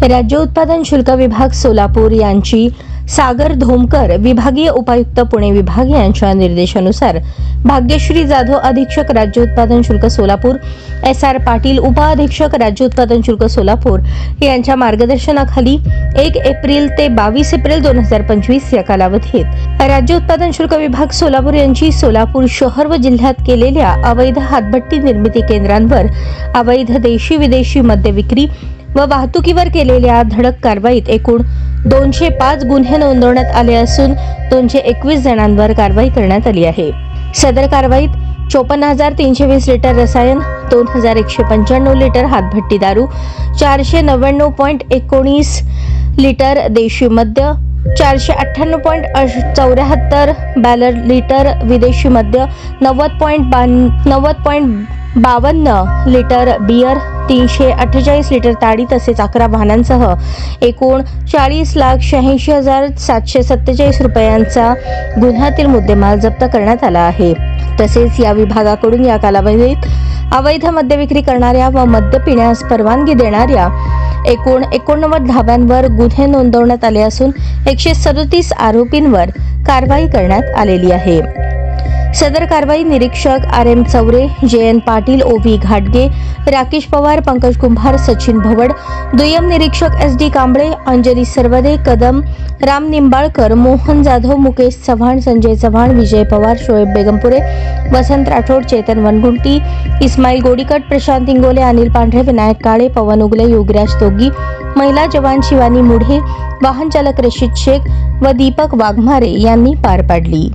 राज्य उत्पादन शुल्क विभाग सोलापूर यांची सागर धोमकर विभागीय उपायुक्त पुणे विभाग यांच्या निर्देशानुसार भाग्यश्री जाधव अधीक्षक राज्य उत्पादन शुल्क सोलापूर एस आर पाटील उपअधीक्षक राज्य उत्पादन शुल्क सोलापूर यांच्या मार्गदर्शनाखाली एक एप्रिल ते बावीस एप्रिल दोन हजार पंचवीस या कालावधीत राज्य उत्पादन शुल्क विभाग सोलापूर यांची सोलापूर शहर व जिल्ह्यात केलेल्या अवैध हातभट्टी निर्मिती केंद्रांवर अवैध देशी विदेशी मद्य विक्री व वाहतुकीवर केलेल्या धडक कारवाईत एकूण दोनशे पाच गुन्हे नोंदवण्यात आले असून दोनशे एकवीस जणांवर कारवाई करण्यात आली आहे. सदर कारवाईत चोपन्न हजार तीनशे वीस लिटर रसायन दोन हजार एकशे पंच्याण्णव लिटर हातभट्टी दारू चारशे नव्याण्णव पॉईंट एकोणीस लिटर देशी मद्य चारशे अठ्ठ्याण्णव पॉईंट चौऱ्याहत्तर बॅलर लिटर विदेशी मद्य नव्वद पॉईंट बान नव्वद पॉईंट बावन्न लिटर बियर तीनशे अठ्ठेचाळीस लिटर ताडी तसेच अकरा वाहनांसह एकूण चाळीस लाख शहाऐंशी हजार सातशे सत्तेचाळीस रुपयांचा गुन्ह्यातील मुद्देमाल जप्त करण्यात आला आहे. तसेच या विभागाकडून या कालावधीत अवैध मद्य विक्री करणाऱ्या व मद्य पिण्यास परवानगी देणाऱ्या एकूण एकोणनव्वद धाब्यांवर गुन्हे नोंदवण्यात आले असून एकशे सदोतीस आरोपींवर कारवाई करण्यात आलेली आहे. सदर कारवाई निरीक्षक R M Chaure J N Patil O V घाटगे राकेश पवार पंकज कुंभार सचिन भवड दुय्यम निरीक्षक एस डी कांबळे अंजली सरवदे कदम राम निंबाळकर मोहन जाधव मुकेश चव्हाण संजय चव्हाण विजय पवार शोएब बेगमपुरे वसंत राठोड चेतन वनगुंटी इस्माईल गोडीकट प्रशांत इंगोले अनिल पांढरे विनायक काळे पवन उगले योगराज तोगी महिला जवान शिवानी मुढे वाहन चालक रशीद शेख व दीपक वाघमारे यांनी पार पाडली.